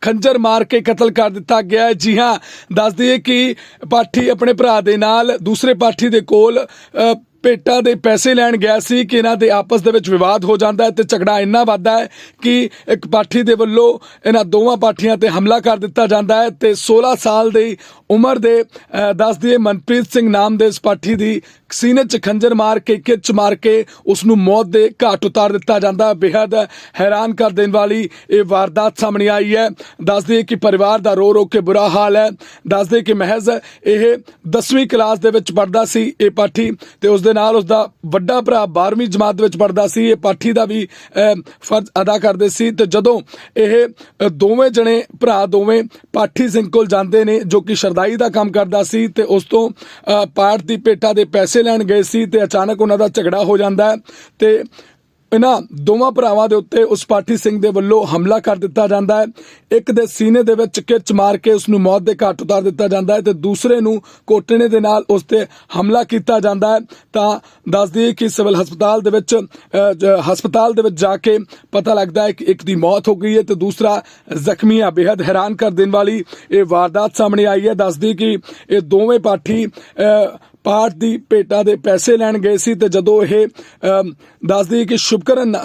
ਖੰਜਰ ਮਾਰ ਕੇ ਕਤਲ ਕਰ ਦਿੱਤਾ ਗਿਆ ਹੈ। ਜੀ ਹਾਂ, ਦੱਸ ਦਈਏ ਕਿ ਪਾਠੀ ਆਪਣੇ ਭਰਾ ਦੇ ਨਾਲ, ਦੂਸਰੇ ਪਾਠੀ ਦੇ ਕੋਲ ਭੇਟਾਂ ਦੇ ਪੈਸੇ ਲੈਣ ਗਿਆ ਸੀ ਕਿ ਇਹਨਾਂ ਦੇ ਆਪਸ ਦੇ ਵਿੱਚ ਵਿਵਾਦ ਹੋ ਜਾਂਦਾ ਹੈ ਤੇ ਝਗੜਾ ਇੰਨਾ ਵੱਧਦਾ ਹੈ ਕਿ ਇੱਕ ਪਾਠੀ ਦੇ ਵੱਲੋਂ ਇਹਨਾਂ ਦੋਵਾਂ ਪਾਠੀਆਂ ਤੇ ਹਮਲਾ ਕਰ ਦਿੱਤਾ ਜਾਂਦਾ ਹੈ ਤੇ 16 ਸਾਲ ਦੀ ਉਮਰ ਦੇ ਅ, ਦੱਸ ਦਈਏ ਮਨਪ੍ਰੀਤ ਸਿੰਘ ਨਾਮ ਦੇ ਇਸ ਪਾਠੀ ਦੀ ਸੀਨੇ 'ਚ ਖੰਜਰ ਮਾਰ ਕੇ ਕਿੱਚ ਮਾਰ ਕੇ ਉਸ ਨੂੰ ਮੌਤ ਦੇ ਘਾਟ ਉਤਾਰ ਦਿੱਤਾ ਜਾਂਦਾ ਹੈ। ਬੇहद ਹੈਰਾਨ ਕਰ ਦੇਣ ਵਾਲੀ ਇਹ ਵਾਰਦਾਤ ਸਾਹਮਣੇ ਆਈ ਹੈ। ਦੱਸ ਦਈਏ ਕਿ ਪਰਿਵਾਰ ਦਾ ਰੋ ਰੋ ਕੇ ਬੁਰਾ ਹਾਲ ਹੈ। ਦੱਸ ਦਈਏ ਕਿ ਮਹਿਜ਼ ਇਹ 10ਵੀਂ ਕਲਾਸ ਦੇ ਵਿੱਚ ਪੜਦਾ ਸੀ ਇਹ ਪਾਠੀ ਤੇ ਉਸ ਦੇ ਨਾਲ ਉਸ ਦਾ ਵੱਡਾ ਭਰਾ 12ਵੀਂ ਜਮਾਤ ਵਿੱਚ ਪੜਦਾ ਸੀ, ਇਹ ਪਾਠੀ ਦਾ ਵੀ ਫਰਜ਼ ਅਦਾ ਕਰਦੇ ਸੀ ਤੇ ਜਦੋਂ ਇਹ ਦੋਵੇਂ ਜਣੇ ਭਰਾ ਦੋਵੇਂ ਪਾਠੀ ਸਿੰਘ ਕੋਲ ਜਾਂਦੇ ਨੇ, ਜੋ ਕਿ ਸ਼ਰਦਾਈ ਦਾ ਕੰਮ ਕਰਦਾ ਸੀ ਤੇ ਉਸ ਤੋਂ ਪਾਠ ਦੀ ਪੇਟਾ ਦੇ ਪੈਸੇ ਲੈਣ ਗਏ ਸੀ ਤੇ ਅਚਾਨਕ ਉਹਨਾਂ ਦਾ ਝਗੜਾ ਹੋ ਜਾਂਦਾ ਹੈ ਤੇ ਇਹਨਾਂ ਦੋਵਾਂ ਭਰਾਵਾਂ ਦੇ ਉੱਤੇ ਉਸ ਪਾਠੀ ਸਿੰਘ ਦੇ ਵੱਲੋਂ ਹਮਲਾ ਕਰ ਦਿੱਤਾ ਜਾਂਦਾ ਹੈ। ਇੱਕ ਦੇ ਸੀਨੇ ਦੇ ਵਿੱਚ ਕਿੱਚ ਮਾਰ ਕੇ ਉਸ ਨੂੰ ਮੌਤ ਦੇ ਘਾਟ ਉਤਾਰ ਦਿੱਤਾ ਜਾਂਦਾ ਹੈ ਤੇ ਦੂਸਰੇ ਨੂੰ ਕੋਟਣੇ ਦੇ ਨਾਲ ਉਸ ਤੇ ਹਮਲਾ ਕੀਤਾ ਜਾਂਦਾ ਹੈ। ਤਾਂ ਦੱਸ ਦਈਏ ਕਿ ਸਿਵਲ ਹਸਪਤਾਲ ਦੇ ਵਿੱਚ ਹਸਪਤਾਲ ਦੇ ਵਿੱਚ ਜਾ ਕੇ ਪਤਾ ਲੱਗਦਾ ਹੈ ਕਿ ਇੱਕ ਦੀ ਮੌਤ ਹੋ ਗਈ ਹੈ ਤੇ ਦੂਸਰਾ ਜ਼ਖਮੀ ਹੈ ਬੇहद ਹੈਰਾਨ ਕਰ ਦੇਣ ਵਾਲੀ ਇਹ ਵਾਰਦਾਤ ਸਾਹਮਣੇ ਆਈ ਹੈ। ਦੱਸ ਦਈਏ ਕਿ ਇਹ ਦੋਵੇਂ ਪਾਠੀ ਪਾਠ ਦੀ ਭੇਟਾ ਦੇ ਪੈਸੇ ਲੈਣ ਗਏ ਸੀ ਤੇ ਜਦੋਂ ਇਹ ਦੱਸਦੀ ਕਿ ਸ਼ੁਭਕਰਨ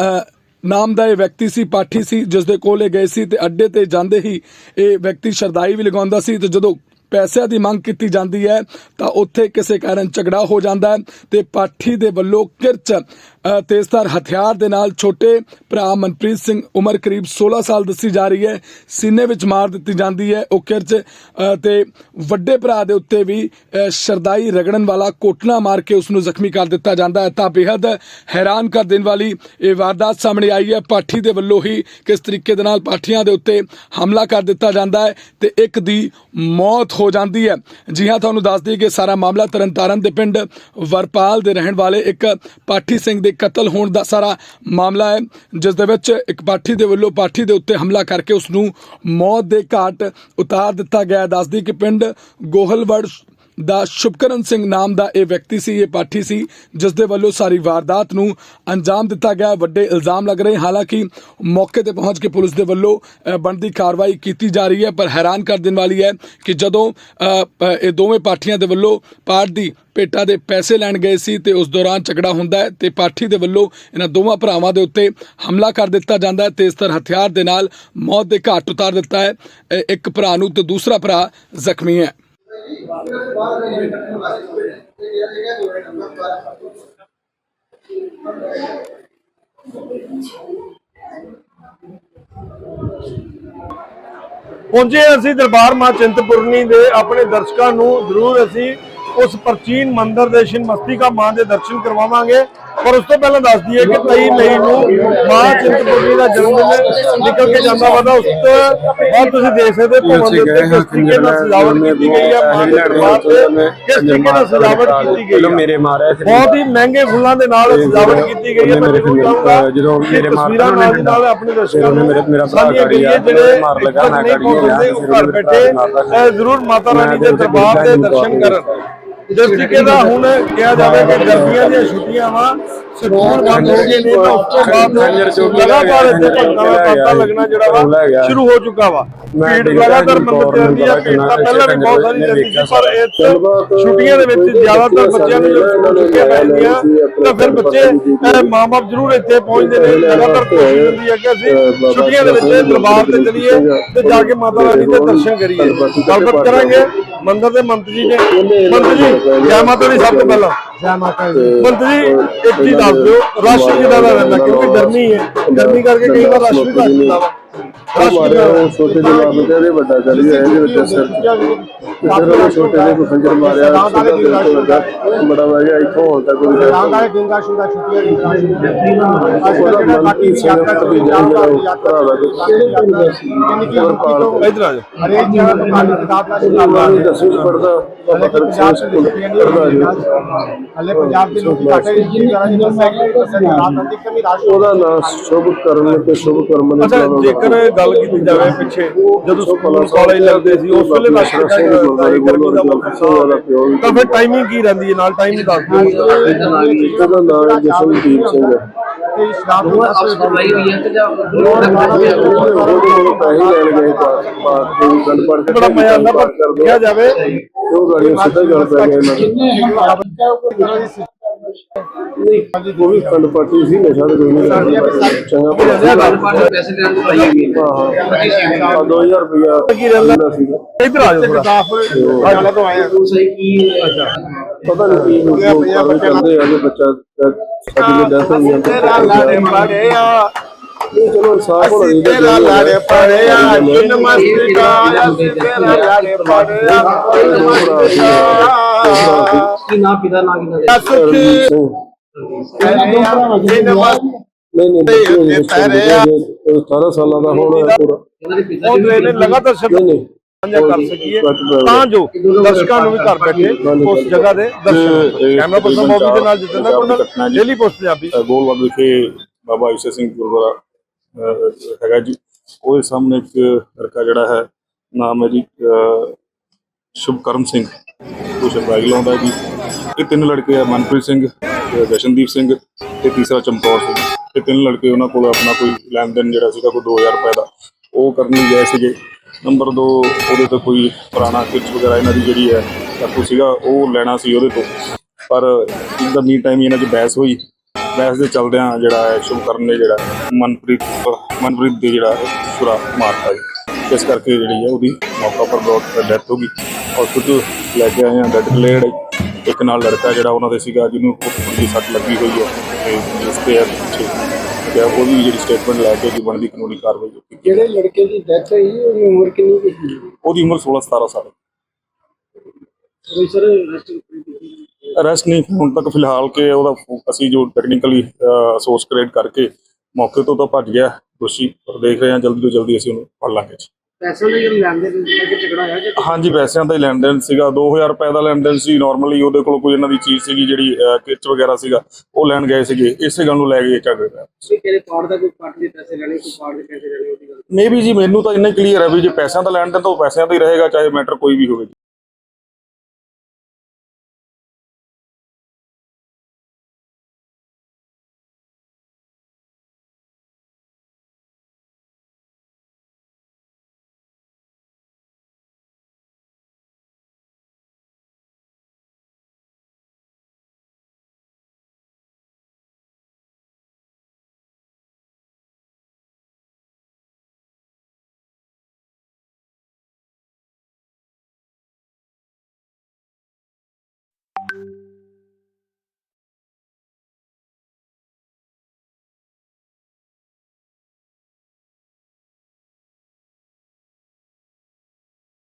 ਨਾਮ ਦਾ ਇਹ ਵਿਅਕਤੀ ਸੀ, ਪਾਠੀ ਸੀ, ਜਿਸ ਦੇ ਕੋਲ ਇਹ ਗਏ ਸੀ ਤੇ ਅੱਡੇ ਤੇ ਜਾਂਦੇ ਹੀ ਇਹ ਵਿਅਕਤੀ ਸ਼ਰਦਾਈ ਵੀ ਲਗਾਉਂਦਾ ਸੀ ਤੇ ਜਦੋਂ ਪੈਸਿਆਂ ਦੀ ਮੰਗ ਕੀਤੀ ਜਾਂਦੀ ਹੈ ਤਾਂ ਉੱਥੇ ਕਿਸੇ ਕਾਰਨ ਝਗੜਾ ਹੋ ਜਾਂਦਾ ਹੈ ਤੇ ਪਾਠੀ ਦੇ ਵੱਲੋਂ ਕਿਰਚ ਤੇਜ਼ਧਾਰ ਹਥਿਆਰ ਦੇ ਨਾਲ ਛੋਟੇ ਭਰਾ ਮਨਪ੍ਰੀਤ ਸਿੰਘ ਉਮਰ ਕਰੀਬ 16 ਸਾਲ ਦੱਸੀ ਜਾ ਰਹੀ ਹੈ। ਸੀਨੇ ਵਿੱਚ ਮਾਰ ਦਿੱਤੀ ਜਾਂਦੀ ਹੈ। ਉਹ ਕਿਰਚ ਅ, ਤੇ ਵੱਡੇ ਭਰਾ ਦੇ ਉੱਤੇ ਵੀ ਸ਼ਰਦਾਈ ਰਗੜਨ ਵਾਲਾ ਕੋਟਣਾ ਮਾਰ ਕੇ ਉਸ ਨੂੰ ਜ਼ਖਮੀ ਕਰ ਦਿੱਤਾ ਜਾਂਦਾ ਹੈ। ਤਾਂ ਬੇहद ਹੈਰਾਨ ਕਰ ਦੇਣ ਵਾਲੀ ਇਹ ਵਾਰਦਾਤ ਸਾਹਮਣੇ ਆਈ ਹੈ। ਪਾਠੀ ਦੇ ਵੱਲੋਂ ਹੀ ਕਿਸ ਤਰੀਕੇ ਦੇ ਨਾਲ ਪਾਠੀਆਂ ਦੇ ਉੱਤੇ ਹਮਲਾ ਕਰ ਦਿੱਤਾ ਜਾਂਦਾ ਹੈ ਤੇ ਇੱਕ ਦੀ ਮੌਤ ਹੋ ਜਾਂਦੀ ਹੈ। ਜੀ ਹਾਂ ਤੁਹਾਨੂੰ ਦੱਸ ਦਈਏ ਕਿ ਸਾਰਾ ਮਾਮਲਾ ਤਰਨਤਾਰਨ ਦੇ ਪਿੰਡ ਵਰਪਾਲ ਦੇ ਰਹਿਣ ਵਾਲੇ ਇੱਕ ਪਾਠੀ ਸਿੰਘ ਦੇ ਕਤਲ ਹੋਣ ਦਾ ਸਾਰਾ ਮਾਮਲਾ ਹੈ, ਜਿਸ ਦੇ ਵਿੱਚ ਇੱਕ ਪਾਠੀ ਦੇ ਵੱਲੋਂ ਪਾਠੀ ਦੇ ਉੱਤੇ ਹਮਲਾ ਕਰਕੇ ਉਸ ਨੂੰ ਮੌਤ ਦੇ ਘਾਟ ਉਤਾਰ ਦਿੱਤਾ ਗਿਆ ਦੱਸਦੀ ਕਿ ਪਿੰਡ ਗੋਹਲਵੜ ਦਾ ਸ਼ੁਭਕਰਨ ਸਿੰਘ ਨਾਮ ਦਾ ਇਹ ਵਿਅਕਤੀ ਸੀ, ਇਹ ਪਾਠੀ ਸੀ ਜਿਸ ਦੇ ਵੱਲੋਂ ਸਾਰੀ ਵਾਰਦਾਤ ਨੂੰ ਅੰਜਾਮ ਦਿੱਤਾ ਗਿਆ। ਵੱਡੇ ਇਲਜ਼ਾਮ ਲੱਗ ਰਹੇ, ਹਾਲਾਂਕਿ ਮੌਕੇ ਤੇ ਪਹੁੰਚ ਕੇ ਪੁਲਿਸ ਦੇ ਵੱਲੋਂ ਬਣਦੀ ਕਾਰਵਾਈ ਕੀਤੀ ਜਾ ਰਹੀ ਹੈ, ਪਰ ਹੈਰਾਨ ਕਰ ਦੇਣ ਵਾਲੀ ਹੈ ਕਿ ਜਦੋਂ ਇਹ ਦੋਵੇਂ ਪਾਠੀਆਂ ਦੇ ਵੱਲੋਂ ਪਾਠ ਦੀ ਪੇਟਾ ਦੇ ਪੈਸੇ ਲੈਣ ਗਏ ਸੀ ਤੇ ਉਸ ਦੌਰਾਨ ਝਗੜਾ ਹੁੰਦਾ ਹੈ ਤੇ ਪਾਠੀ ਦੇ ਵੱਲੋਂ ਇਹਨਾਂ ਦੋਵਾਂ ਭਰਾਵਾਂ ਦੇ ਉੱਤੇ ਹਮਲਾ ਕਰ ਦਿੱਤਾ ਜਾਂਦਾ ਹੈ ਤਰ੍ਹਾਂ ਹਥਿਆਰ ਦੇ ਨਾਲ ਮੌਤ ਦੇ ਘਾਟ ਉਤਾਰ ਦਿੱਤਾ ਹੈ। ਇੱਕ ਭਰਾ ਨੂੰ ਤੇ ਦੂਸਰਾ ਭਰਾ ਜ਼ਖਮੀ ਹੈ। ਪਹੁੰਚੇ ਅਸੀਂ ਦਰਬਾਰ ਮਾਂ ਚਿੰਤਪੁਰਨੀ ਦੇ ਆਪਣੇ ਦਰਸ਼ਕਾਂ ਨੂੰ ਜ਼ਰੂਰ ਅਸੀਂ ਉਸ ਪ੍ਰਾਚੀਨ ਮੰਦਿਰ ਦੇ ਸ਼ਿਨ ਮਸਤਿਕਾ ਮਾਂ ਦੇ ਦਰਸ਼ਨ ਕਰਵਾਵਾਂਗੇ। ਪਰ ਉਸ ਤੋਂ ਪਹਿਲਾਂ ਦੱਸ ਦਈਏ ਕਿ 23 ਮਈ ਨੂੰ ਮਾਂ ਚਿੰਤਪੁਰਨੀ ਦਾ ਜਨਮ ਦਿਨ ਨਿਕਲ ਕੇ ਜਾਂਦਾ ਵਾ ਉਸ ਤੋਂ ਬਾਅਦ ਤੁਸੀਂ ਦੇਖ ਸਕਦੇ ਹੋ ਭਵਨ ਦੇ ਉੱਤੇ ਕਿਸ ਤਰੀਕੇ ਨਾਲ ਸਜਾਵਟ ਕੀਤੀ ਗਈ ਹੈ ਮਾਂ ਦੇ ਦਰਬਾਰ ਤੇ ਕਿਸ ਤਰੀਕੇ ਨਾਲ ਸਜਾਵਟ ਕੀਤੀ ਗਈ ਹੈ? ਮੇਰੇ ਮਾਰਿਆ ਸੀ ਬਹੁਤ ਹੀ ਮਹਿੰਗੇ ਫੁੱਲਾਂ ਦੇ ਨਾਲ ਸਜਾਵਟ ਕੀਤੀ ਗਈ ਹੈ ਮੇਰੇ ਜਦੋਂ ਮੇਰੇ ਮਾਰ ਤਸਵੀਰਾਂ ਨਾਲ ਆਪਣੇ ਦਰਸ਼ਕਾਂ ਨੂੰ ਮੇਰੇ- ਮੇਰਾ ਭਰਾ ਸਾਂਝੀਆਂ ਗਾੜੀ ਆ, ਕਰੀਏ ਜਿਹੜੇ ਮਾਰ ਲਗਾ, ਪਹੁੰਚਦੇ ਉਹ ਘਰ ਬੈਠੇ ਜ਼ਰੂਰ ਮਾਤਾ ਰਾਣੀ ਦੇ ਦਰਬਾਰ ਦੇ ਦਰਸ਼ਨ ਕਰਨ। ਜਿਸ ਤਰੀਕੇ ਦਾ ਹੁਣ ਕਿਹਾ ਜਾਵੇ ਕਿ ਗਰਮੀਆਂ ਦੀਆਂ ਛੁੱਟੀਆਂ ਵਾ ਸਕੂਲ ਬੰਦ ਹੋ ਗਏ ਨੇ ਤਾਂ ਉਸ ਤੋਂ ਬਾਅਦ ਲਗਾਤਾਰ ਇੱਥੇ ਭਗਤਾਂ ਦਾ ਤਾਂਤਾ ਲੱਗਣਾ ਜਿਹੜਾ ਵਾ ਸ਼ੁਰੂ ਹੋ ਚੁੱਕਾ ਵਾ। ਭੀੜ ਲਗਾਤਾਰ ਮੰਦਰ ਤੇ ਆਉਂਦੀ ਆ ਭੀੜ ਤਾਂ ਪਹਿਲਾਂ ਵੀ ਬਹੁਤ ਸਾਰੀ ਰਹਿੰਦੀ ਸੀ ਪਰ ਇਸ ਛੁੱਟੀਆਂ ਦੇ ਵਿੱਚ ਜ਼ਿਆਦਾਤਰ ਬੱਚਿਆਂ ਨੂੰ ਜਦੋਂ ਛੁੱਟੀਆਂ ਪੈ ਜਾਂਦੀਆਂ ਤਾਂ ਫਿਰ ਬੱਚੇ ਮਾਂ-ਬਾਪ ਜ਼ਰੂਰ ਇੱਥੇ ਪਹੁੰਚਦੇ ਨੇ ਲਗਾਤਾਰ ਕੋਸ਼ਿਸ਼ ਹੁੰਦੀ ਹੈ ਕਿ ਅਸੀਂ ਛੁੱਟੀਆਂ ਦੇ ਵਿੱਚ ਦਰਬਾਰ ਤੇ ਚਲੀਏ ਤੇ ਜਾ ਕੇ ਮਾਤਾ ਰਾਣੀ ਦੇ ਦਰਸ਼ਨ ਕਰੀਏ। ਗੱਲਬਾਤ ਕਰਾਂਗੇ। ਮੰਦਰ ਦੇ ਮੰਤਰੀ ਜੀ ਨੇ। ਮੰਤਰੀ ਜੀ ਜੈ। ਮਾਤਾ ਦੀ ਸਭ ਤੋਂ ਪਹਿਲਾਂ। ਜੈ ਮਾਤਾ ਦੀ। ਮੰਤਰੀ ਜੀ ਇੱਕ ਚੀਜ਼ ਦੱਸ ਦਿਓ ਰਸ਼ ਕਿਦਾਂ ਦਾ ਰਹਿੰਦਾ ਕਿਉਂਕਿ ਗਰਮੀ ਹੈ। ਗਰਮੀ ਕਰਕੇ ਕਈ ਵਾਰ ਰਸ਼ ਵੀ ਘੱਟ ਹੁੰਦਾ ਵਾ। ਮਾਰੇ ਦਾ? ਉਹ ਛੋਟੇ ਦੇ ਮਾਪੇ ਤੇ ਇਹਦੇ ਵੱਡਾ ਚੱਲ ਗਿਆ ਇਹਦੇ ਵਿੱਚ ਸਿਰ ਫਿਰ ਉਹ ਛੋਟੇ ਦੇ ਕੋਈ ਖੰਜਰ ਮਾਰਿਆ ਬੜਾ ਵਜਾ ਇੱਥੋਂ ਹੁਣ ਤੱਕ ਕੋਈ ਰਾਮਦਾਰੇ ਗੰਗਾ ਸ਼ੁਦਾ ਛੁੱਟੀਆਂ ਦੀ ਮਨ ਬਾਕੀ ਕੀ ਯਾਤਰਾ ਜਾਂਦਾ ਜਾਂਦਾ ਯਾਤਰਾ ਦਾ ਯਾਨੀ ਕਿ ਇੱਧਰ ਆ ਜਾਓ ਹਰੇਕ ਜਗ੍ਹਾ ਤੋਂ ਖਾਲੀ ਕਿਤਾਬ ਦਾ ਸ਼ੁਰੂ ਦਸਵੀਂ ਪੜਦਾ ਕਿ ਪੰਜਾਬ ਦੇ ਜੀ। ਹਲੇ ਪੰਜਾਬ ਦੇ ਲੋਕ ਘੱਟ ਜਿਸ ਤਰ੍ਹਾਂ ਜਿਹਾ ਸਾਈਕਲ ਪਰਸੈਂਟ ਰਾਤ ਅੰਤਿਕ ਕਮੀ ਰਾਸ਼ ਉਹਦਾ ਨਾਮ ਸ਼ੁਭ ਕਰਨ ਤੇ ਸ਼ੁਭ ਕਰਮ ਨੇ ਜੇਕਰ ਗੱਲ ਕੀਤੀ ਜਾਵੇ ਪਿੱਛੇ ਜਦੋਂ ਸਕੂਲ ਕਾਲਜ ਲੱਗਦੇ ਸੀ ਉਸ ਵੇਲੇ ਵੀ ਤਾਂ ਫਿਰ ਟਾਈਮਿੰਗ ਕੀ ਰਹਿੰਦੀ ਹੈ? ਨਾਲ ਟਾਈਮ ਹੀ ਦੱਸ ਦਿਓ। ਉਹਦਾ ਨਾਮ ਜਸ਼ਨਦੀਪ ਸਿੰਘ ਹੈ। ਤੇ ਸ਼ਰਾਬ ਨੂੰ ਸਪਲਾਈ ਹੋਈ ਹੈ ਤੇ ਜਾਂ ਪੈਸੇ ਲੈਣ ਗਏ ਪਾਸ ਪਾਸ ਦੇ ਗੰਦ ਪੜ ਕੇ ਬੜਾ ਮਜ਼ਾ ਆਉਂਦਾ ਪਰ ਕਿਹਾ ਜਾਵੇ ਉਹ ਗਾੜੀਆਂ ਸਿੱਧਾ ਗੱਲ ਪੈ ਗਿਆ ਇਹਨਾਂ ਨੂੰ। ਨਹੀਂ ਉਹ ਵੀ ਖੰਡ ਪਾਰਟੀ ਸੀ ਨਸ਼ਾ ਤੇ ਕੋਈ ਨਹੀਂ ਚੰਗਾ ਪੈਸੇ ਲੈਣ ਦੀ ਪਾਈ ਹੋਈ ਹੈ। ਹਾਂ ਹਾਂ। 2000 ਰੁਪਇਆ ਕੀ ਰਹਿੰਦਾ? ਸੀਗਾ। ਇੱਧਰ ਆ ਜਾਓ ਥੋੜਾ ਵਾਲਾ ਤੋਂ ਆਏ ਉਹ ਸਹੀ ਕੀ ਪਤਾ ਨਹੀਂ ਕੀ ਲੋਕ ਕਰਦੇ ਆ ਕਿ ਬੱਚਾ ਸਾਡੀ ਦੀ ਡੈਥ ਹੋਈ ਹੈ ਤੇਰਾ ਲਾੜੇ ਪੜੇ ਆ। ਇਹ ਚਲੋ ਸਾਫ਼ ਹੋਣਾ ਚਾਹੀਦਾ ਤੇਰਾ ਲਾੜੇ ਪੜੇ ਆ। ਜਿੰਨ ਮਸਤੀ ਦਾ ਤੇਰਾ ਲਾੜੇ ਪੜੇ ਆ। ਕੀ ਨਾ ਪਿਤਾ ਨਾ ਕੀ ਨਾ ਸੁਖੀ ਨਹੀਂ ਨਹੀਂ ਬੱਚੇ ਹੋਏ ਪੈਰੇ 18 ਸਾਲਾਂ ਦਾ ਹੋਣਾ ਪੂਰਾ ਇਹਨਾਂ ਦੇ ਪਿਤਾ ਉਹ ਟ੍ਰੇਨ ਲਗਾਤਾਰ ਸ਼ਬਦ ਨਹੀਂ ਸਾਂਝਾ ਕਰ ਸਕੀਏ ਤਾਂ ਜੋ ਦਰਸ਼ਕਾਂ ਨੂੰ ਵੀ ਘਰ ਬੈਠੇ ਉਸ ਜਗ੍ਹਾ ਦੇ ਦਰਸ਼ਨ ਕੈਮਰਾ ਪਰਸਨ ਮੌਬੀ ਦੇ ਨਾਲ ਜਿੱਦਨ ਦਾ ਡੇਲੀ ਪੋਸਟ ਪੰਜਾਬੀ ਗੋਲਵਾਲ ਵਿਖੇ ਬਾਬਾ ਈਸ਼ਰ ਸਿੰਘ ਗੁਰਦੁਆਰਾ ਅਹ, ਹੈਗਾ ਜੀ ਉਹਦੇ ਸਾਹਮਣੇ ਇੱਕ ਲੜਕਾ ਜਿਹੜਾ ਹੈ ਨਾਮ ਹੈ ਜੀ ਅਹ, ਸ਼ੁਭਕਰਮ ਸਿੰਘ ਉਹ ਸ਼ਰਦਾਈ ਲਾਉਂਦਾ ਜੀ। ਇਹ ਤਿੰਨ ਲੜਕੇ ਆ, ਮਨਪ੍ਰੀਤ ਸਿੰਘ ਤੇ ਜਸ਼ਨਦੀਪ ਸਿੰਘ ਤੇ ਤੀਸਰਾ ਚਮਕੌਰ ਸਿੰਘ। ਇਹ ਤਿੰਨ ਲੜਕੇ ਉਹਨਾਂ ਕੋਲ ਆਪਣਾ ਕੋਈ ਲੈਣ ਦੇਣ ਜਿਹੜਾ ਸੀਗਾ, ਕੋਈ 2000 ਰੁਪਏ ਦਾ, ਉਹ ਕਰਨ ਲਈ ਗਏ ਸੀਗੇ। ਨੰਬਰ 2 ਉਹਦੇ ਤੋਂ ਕੋਈ ਪੁਰਾਣਾ ਕਿਚ ਵਗੈਰਾ ਇਹਨਾਂ ਦੀ ਜਿਹੜੀ ਹੈ ਚਾਕੂ ਸੀਗਾ, ਉਹ ਲੈਣਾ ਸੀ ਉਹਦੇ ਤੋਂ। ਪਰ ਇਨ ਦਾ ਮੀ ਟਾਈਮ ਇਹਨਾਂ 'ਚ ਬਹਿਸ ਹੋਈ। ਬਹਿਸ ਦੇ ਚਲਦਿਆਂ ਜਿਹੜਾ ਹੈ, ਸ਼ੁਭਕਰਨ ਨੇ ਜਿਹੜਾ ਮਨਪ੍ਰੀਤ ਮਨਪ੍ਰੀਤ ਦੇ ਜਿਹੜਾ ਸੁਰਾ ਮਾਰਤਾ ਜੀ। ਇਸ ਕਰਕੇ ਜਿਹੜੀ ਹੈ ਉਹਦੀ ਮੌਕਾ ਪਰ ਬਰੋਡ ਡੈਥ ਹੋ ਗਈ। ਹਸਪੀਟਲ ਲੈ ਕੇ ਆਏ ਆ ਡੈਡ ਕਲੇਅਰਡ ਇੱਕ ਨਾਲ ਲੜਕਾ ਜਿਹੜਾ ਉਹਨਾਂ ਦੇ ਸੀਗਾ ਜਿਹਨੂੰ ਜਿਹੀ ਸੱਟ ਲੱਗੀ ਹੋਈ ਹੈ। ਤੇ ਜਿਸ ਤੇ ਪਿੱਛੇ ਤੇ ਉਹਦੀ ਜਿਹੜੀ ਸਟੇਟਮੈਂਟ ਲੈ ਕੇ ਜੀ ਬਣਦੀ ਕਾਨੂੰਨੀ ਕਾਰਵਾਈ ਕੀਤੀ ਜਿਹੜੇ ਲੜਕੇ ਦੀ ਡੈਥ ਹੋਈ ਉਹਦੀ ਉਮਰ ਕਿੰਨੀ ਕੁ ਸੀ? ਉਹਦੀ ਉਮਰ 16 17 ਸਾਲ ਸਰ ਰੈਸਟ ਅਰੈਸਟ ਨਹੀਂ ਹੁਣ ਤੱਕ ਫਿਲਹਾਲ ਕਿ ਉਹਦਾ ਅਸੀਂ ਜੋ ਟੈਕਨੀਕਲੀ ਸੋਰਸ ਕ੍ਰੀਏਟ ਕਰਕੇ ਮੌਕੇ ਤੋਂ ਤਾਂ ਭੱਜ ਗਿਆ ਦੋਸ਼ੀ ਪਰ ਦੇਖ ਰਹੇ ਹਾਂ ਜਲਦੀ ਤੋਂ ਜਲਦੀ ਅਸੀਂ ਉਹਨੂੰ ਫੜ ਲਾਂਗੇ ਜੀ। ਪੈਸੇ ਦੇ ਜਿਹੜੇ ਲੈਂਦੇ ਕਿ ਝਗੜਾ ਹੋਇਆ ਜਾਂ ਹਾਂਜੀ ਪੈਸਿਆਂ ਦਾ ਹੀ ਲੈਣ ਦੇਣ ਸੀਗਾ 2000 ਰੁਪਏ ਦਾ ਲੈਣ ਦੇਣ ਸੀ। ਨਾਰਮਲੀ ਉਹਦੇ ਕੋਲ ਕੋਈ ਇਹਨਾਂ ਦੀ ਚੀਜ਼ ਸੀਗੀ ਜਿਹੜੀ ਕਿਚ ਵਗੈਰਾ ਸੀਗਾ ਉਹ ਲੈਣ ਗਏ ਸੀਗੇ। ਇਸੇ ਗੱਲ ਨੂੰ ਲੈ ਕੇ ਝਗੜੇ ਪਿਆ ਕੋਈ ਕਿਹੜੇ ਪਾਰਟ ਦਾ ਕੋਈ ਪਾਰਟ ਦੇ ਪੈਸੇ ਲੈਣੇ ਕੋਈ ਪਾਰਟ ਦੇ ਪੈਸੇ ਲੈਣੇ ਉਹਦੀ ਗੱਲ। ਮੇਬੀ ਜੀ ਮੈਨੂੰ ਤਾਂ ਇੰਨਾ ਕਲੀਅਰ ਹੈ ਵੀ ਜੇ ਪੈਸਿਆਂ ਦਾ ਲੈਣ ਦੇਣ ਤਾਂ ਉਹ ਪੈਸਿਆਂ ਦਾ ਹੀ ਰਹੇਗਾ ਚਾਹੇ ਮੈਟਰ ਕੋਈ ਵੀ ਹੋਵੇ।